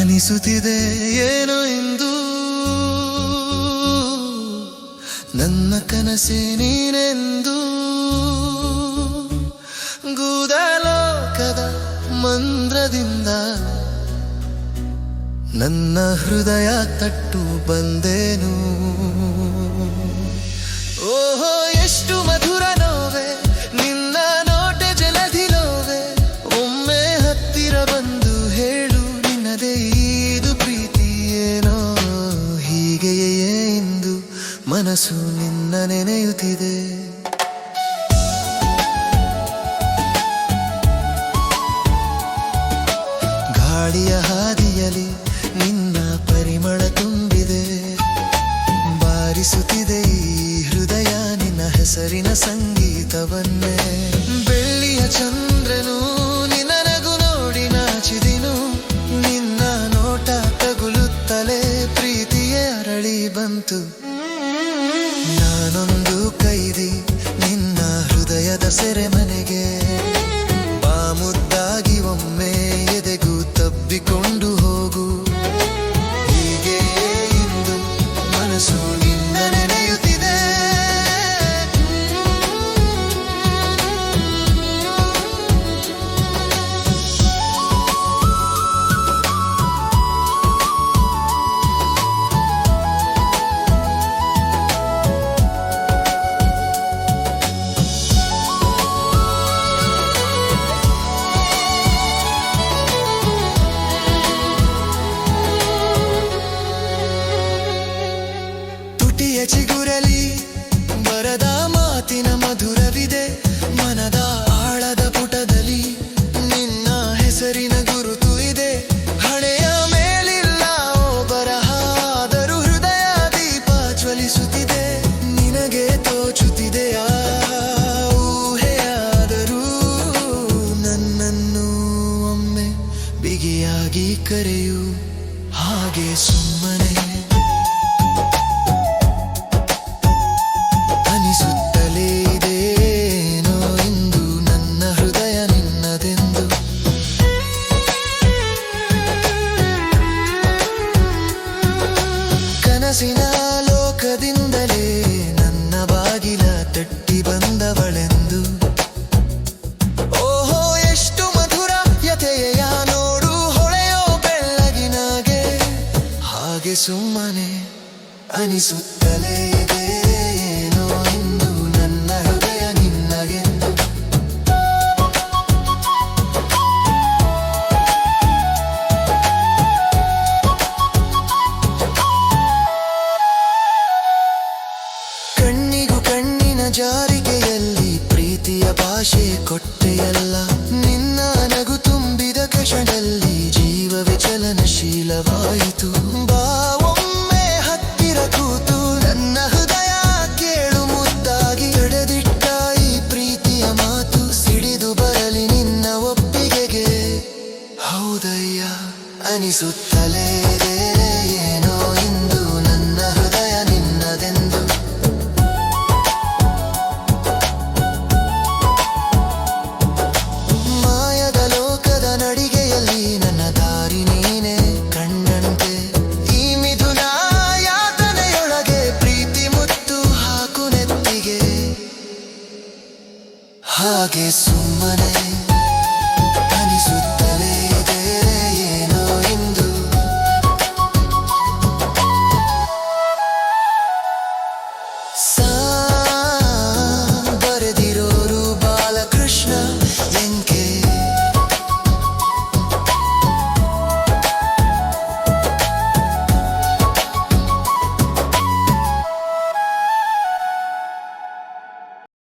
ಅನಿಸುತ್ತಿದೆ ಏನೋ ಎಂದು ನನ್ನ ಕನಸೆ ನೀನೆಂದು. ಗೂದಲೋಕದ ಮಂದ್ರದಿಂದ ನನ್ನ ಹೃದಯ ತಟ್ಟು ಬಂದೇನು. ಓಹೋ, ಎಷ್ಟು ಮಧುರ ಮನಸ್ಸು ನಿನ್ನ ನೆನೆಯುತ್ತಿದೆ. ಗಾಳಿಯ ಹಾದಿಯಲ್ಲಿ ನಿನ್ನ ಪರಿಮಳ ತುಂಬಿದೆ. ಬಾರಿಸುತ್ತಿದೆ ಈ ಹೃದಯ ನಿನ್ನ ಹೆಸರಿನ ಸಂಗೀತವನ್ನೇ. ಬೆಳ್ಳಿಯ ಚಂದ್ರನು ಕೊಂಡು ತುಟಿಯ ಚಿಗುರಲಿ, ಬರದ ಮಾತಿನ ಮಧುರವಿದೆ, ಮನದ ಆಳದ ಪುಟದಲ್ಲಿ ನಿನ್ನ ಹೆಸರಿನ ಗುರುತು ಇದೆ. ಹಣೆಯ ಮೇಲಿಲ್ಲ ಓ ಬರಹಾದರೂ ಹೃದಯ ದೀಪ ಜ್ವಲಿಸುತ್ತಿದೆ, ನಿನಗೆ ತೋಚುತ್ತಿದೆಯಾ ಊಹೆಯಾದರೂ ನನ್ನನ್ನು ಒಮ್ಮೆ ಬಿಗಿಯಾಗಿ ಕರೆಯು, ಹಾಗೆ ಸುಮ್ಮನೆ. ಕನಸಿನ ಲೋಕದಿಂದಲೇ ನನ್ನ ಬಾಗಿಲ ತಟ್ಟಿ ಬಂದವಳೆಂದು. ಓಹೋ, ಎಷ್ಟು ಮಧುರ ಯಥೆಯ ನೋಡು ಹೊಳೆಯೋ ಬೆಳ್ಳಗಿನಾಗೆ. ಹಾಗೆ ಸುಮ್ಮನೆ ಅನಿಸುತ್ತಲೇ ಆಶೆ ಕೊಟ್ಟೆಯಲ್ಲ ನಿನ್ನ ನಗು ತುಂಬಿದ ಕ್ಷಣದಲ್ಲಿ ಜೀವ ವಿಚಲನಶೀಲವಾಯಿತು ಬಾ